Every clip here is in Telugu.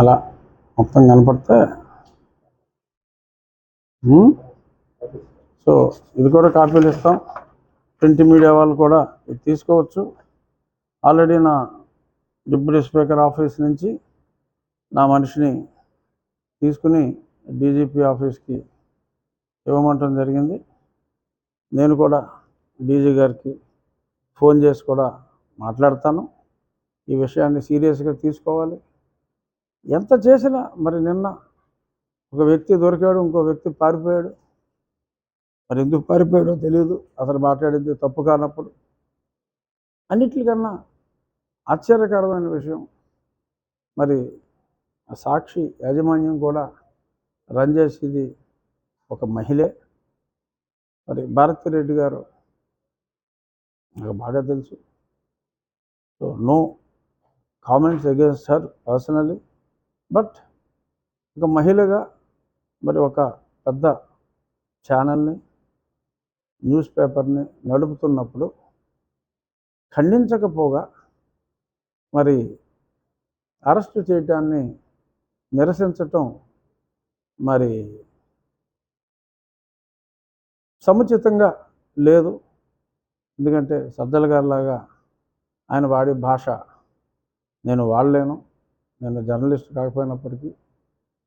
అలా మొత్తం కనపడితే సో ఇది కూడా కాపీలు ఇస్తాం ప్రింట్ మీడియా వాళ్ళు కూడా ఇది తీసుకోవచ్చు. ఆల్రెడీ నా డిప్యూటీ స్పీకర్ ఆఫీస్ నుంచి నా మనిషిని తీసుకుని డీజీపీ ఆఫీస్కి ఇవ్వమంటం జరిగింది. నేను కూడా డీజీ గారికి ఫోన్ చేసి కూడా మాట్లాడతాను. ఈ విషయాన్ని సీరియస్గా తీసుకోవాలి. ఎంత చేసినా మరి నిన్న ఒక వ్యక్తి దొరికాడు ఇంకో వ్యక్తి పారిపోయాడు. మరి ఎందుకు పారిపోయాడో తెలియదు అతను మాట్లాడింది తప్పు కానప్పుడు. అన్నిటికన్నా ఆశ్చర్యకరమైన విషయం మరి సాక్షి యాజమాన్యం కూడా రన్ చేసేది ఒక మహిళే. మరి భారతి రెడ్డి గారు నాకు బాగా తెలుసు. So no comments against her personally. But ఒక మహిళగా మరి ఒక పెద్ద ఛానల్ని న్యూస్ పేపర్ని నడుపుతున్నప్పుడు ఖండించకపోగా మరి అరెస్టు చేయటాన్ని నిరసించటం మరి సముచితంగా లేదు. ఎందుకంటే సజ్జల గారిలాగా ఆయన వాడే భాష నేను వాడలేను. నేను జర్నలిస్ట్ కాకపోయినప్పటికీ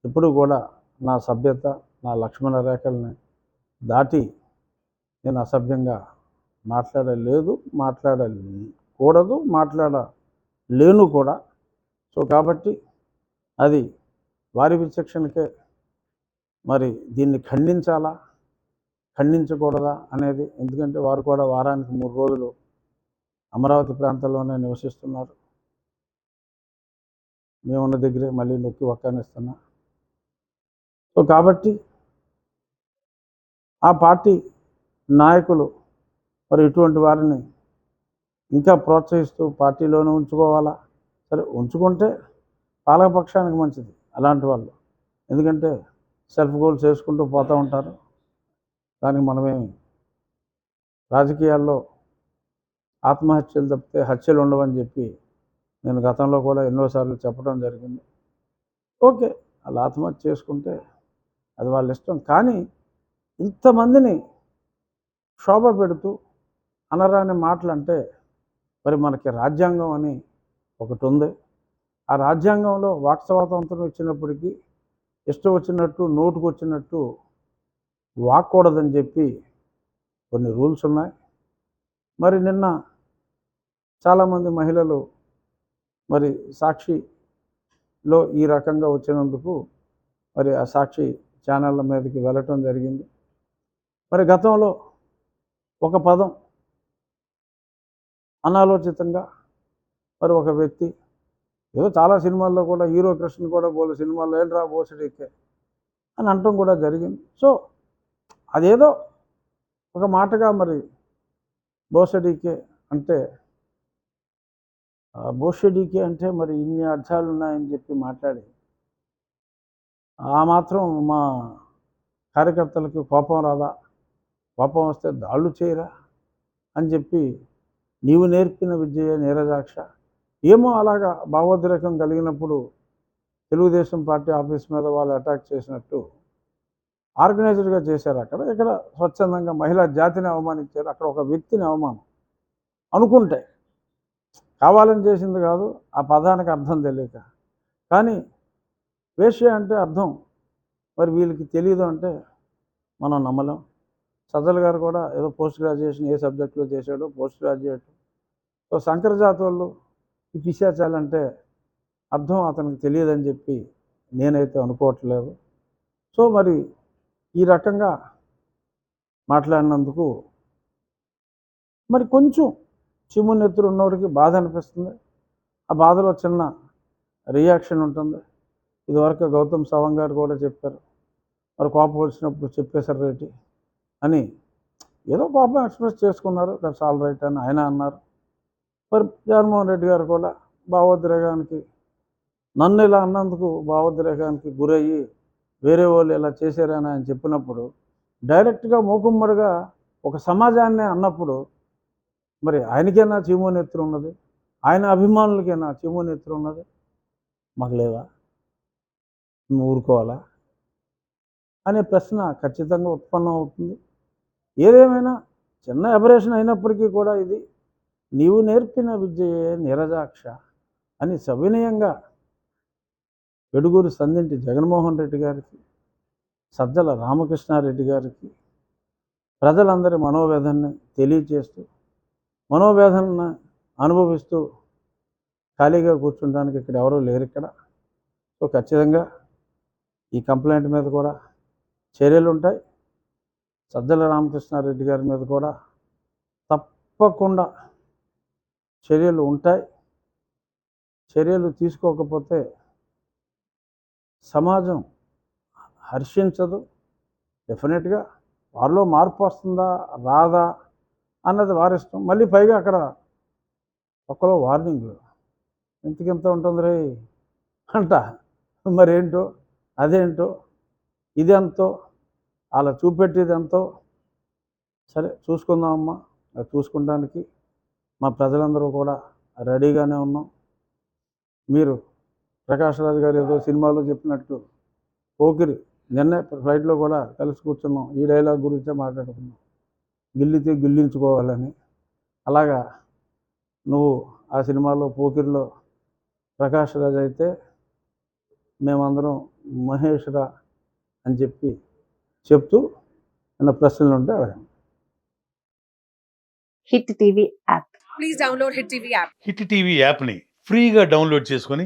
ఇప్పుడు కూడా నా సభ్యత నా లక్ష్మణ రేఖల్ని దాటి నేను అసభ్యంగా మాట్లాడలేదు మాట్లాడకూడదు మాట్లాడలేను కూడా. సో కాబట్టి అది వారి విచక్షణకే మరి దీన్ని ఖండించాలా ఖండించకూడదా అనేది ఎందుకంటే వారు కూడా వారానికి మూడు రోజులు అమరావతి ప్రాంతంలోనే నివసిస్తున్నారు. మేమున్న దగ్గరే మళ్ళీ నొక్కి ఒక్కనిస్తున్నా సో కాబట్టి ఆ పార్టీ నాయకులు మరి ఇటువంటి వారిని ఇంకా ప్రోత్సహిస్తూ పార్టీలోనే ఉంచుకోవాలా? సరే ఉంచుకుంటే పాలకపక్షానికి మంచిది అలాంటి వాళ్ళు. ఎందుకంటే సెల్ఫ్ గోల్స్ చేసుకుంటూ పోతూ ఉంటారు. దానికి మనమేమి రాజకీయాల్లో ఆత్మహత్యలు తప్పితే హత్యలు ఉండవని చెప్పి నేను గతంలో కూడా ఎన్నోసార్లు చెప్పడం జరిగింది. ఓకే వాళ్ళు ఆత్మహత్య చేసుకుంటే అది వాళ్ళ ఇష్టం. కానీ ఇంతమందిని శోభ పెడుతూ అనరాని మాటలు అంటే మరి మనకి రాజ్యాంగం అని ఒకటి ఉంది. ఆ రాజ్యాంగంలో వాక్ స్వాతంత్రం ఇచ్చినప్పటికీ ఇష్టం వచ్చినట్టు నోటుకు వచ్చినట్టు వాక్కూడదని చెప్పి కొన్ని రూల్స్ ఉన్నాయి. మరి నిన్న చాలామంది మహిళలు మరి సాక్షిలో ఈ రకంగా వచ్చినందుకు మరి ఆ సాక్షి ఛానళ్ళ మీదకి వెళ్ళటం జరిగింది. మరి గతంలో ఒక పదం అనాలోచితంగా మరి ఒక వ్యక్తి ఏదో చాలా సినిమాల్లో కూడా హీరో కృష్ణ కూడా బోలు సినిమాల్లో ఏంట్రా బోసడికే అని అనటం కూడా జరిగింది. సో అదేదో ఒక మాటగా మరి బోసడికే అంటే బోషడికి అంటే మరి ఇన్ని అర్థాలు ఉన్నాయని చెప్పి మాట్లాడి ఆ మాత్రం మా కార్యకర్తలకి కోపం రాదా? కోపం వస్తే దాళ్ళు చేయరా? అని చెప్పి నీవు నేర్పిన విద్య నీరజాక్ష. ఏమో అలాగా భావోద్రేకం కలిగినప్పుడు తెలుగుదేశం పార్టీ ఆఫీస్ మీద వాళ్ళు అటాక్ చేసినట్టు ఆర్గనైజర్గా చేశారు అక్కడ. ఇక్కడ స్వచ్ఛందంగా మహిళా జాతిని అవమానించారు. అక్కడ ఒక వ్యక్తిని అవమానం అనుకుంటే కావాలని చేసింది కాదు ఆ పదానికి అర్థం తెలియక. కానీ వేష్య అంటే అర్థం. మరి వీళ్ళకి తెలియదు అంటే మనం నమ్మలేం. సజ్జల గారు కూడా ఏదో పోస్ట్ గ్రాడ్యుయేషన్ ఏ సబ్జెక్టులో చేశాడో పోస్ట్ గ్రాడ్యుయేట్. సో శంకరజాతి వాళ్ళు ఈ పిశాచాలంటే అర్థం అతనికి తెలియదని చెప్పి నేనైతే అనుకోవట్లేదు. సో మరి ఈ రకంగా మాట్లాడినందుకు మరి కొంచెం చిమ్మునెత్తురు ఉన్నవాడికి బాధ అనిపిస్తుంది. ఆ బాధలో చిన్న రియాక్షన్ ఉంటుంది. ఇదివరకు గౌతమ్ సవంగ్ గారు కూడా చెప్పారు. మరి కోపం వచ్చినప్పుడు చెప్పేశారు రేటి అని. ఏదో కోపం ఎక్స్ప్రెస్ చేసుకున్నారు. దట్స్ ఆల్ రైట్ అని ఆయన అన్నారు. మరి జగన్మోహన్ రెడ్డి గారు కూడా భావోద్రేగానికి నన్ను ఇలా అన్నందుకు భావోద్రేగానికి గురయ్యి వేరే వాళ్ళు ఇలా చేశారని ఆయన చెప్పినప్పుడు డైరెక్ట్గా మూకుమ్మడిగా ఒక సమాజాన్ని అన్నప్పుడు మరి ఆయనకైనా చీమోనేత్రం ఉన్నది? ఆయన అభిమానులకైనా చీమోనేత్రం ఉన్నది? మాకు లేదా? నువ్వు ఊరుకోవాలా? అనే ప్రశ్న ఖచ్చితంగా ఉత్పన్నం అవుతుంది. ఏదేమైనా చిన్న అబరేషన్ అయినప్పటికీ కూడా ఇది నీవు నేర్పిన విద్యయే నిరజాక్ష అని సవినయంగా వెడుగూరు సందింటి జగన్మోహన్ రెడ్డి గారికి సజ్జల రామకృష్ణారెడ్డి గారికి ప్రజలందరి మనోవేదనని తెలియచేస్తూ మనోవేదనను అనుభవిస్తూ ఖాళీగా కూర్చుంటానికి ఇక్కడ ఎవరూ లేరు ఇక్కడ. సో ఖచ్చితంగా ఈ కంప్లైంట్ మీద కూడా చర్యలు ఉంటాయి. సజ్జల రామకృష్ణారెడ్డి గారి మీద కూడా తప్పకుండా చర్యలు ఉంటాయి. చర్యలు తీసుకోకపోతే సమాజం హర్షించదు. డెఫినెట్గా వారిలో మార్పు వస్తుందా రాదా అన్నది వారిష్టం. మళ్ళీ పైగా అక్కడ ఒక్కలో వార్నింగ్లు ఇంతకింత ఉంటుంది రే అంట. మరేంటో? అదేంటో? ఇదెంతో? అలా చూపెట్టేది ఎంతో? సరే చూసుకుందామమ్మా అది చూసుకుంటానికి మా ప్రజలందరూ కూడా రెడీగానే ఉన్నాం. మీరు ప్రకాష్ రాజు గారు ఏదో సినిమాలో చెప్పినట్టు పోకిరి. నిన్నే ఫ్లైట్లో కూడా కలిసి కూర్చున్నాం. ఈ డైలాగ్ గురించే మాట్లాడుకున్నాం. గిల్లితే గిల్లించుకోవాలని. అలాగా నువ్వు ఆ సినిమాలో పోకిరిలో ప్రకాష్ రాజ్ అయితే మేమందరం మహేష్ రా అని చెప్పి చెప్తూ ఏమైనా ప్రశ్నలు ఉంటే అడగండి. Hit TV app. Please download Hit TV app. Hit TV యాప్ని ఫ్రీగా డౌన్లోడ్ చేసుకొని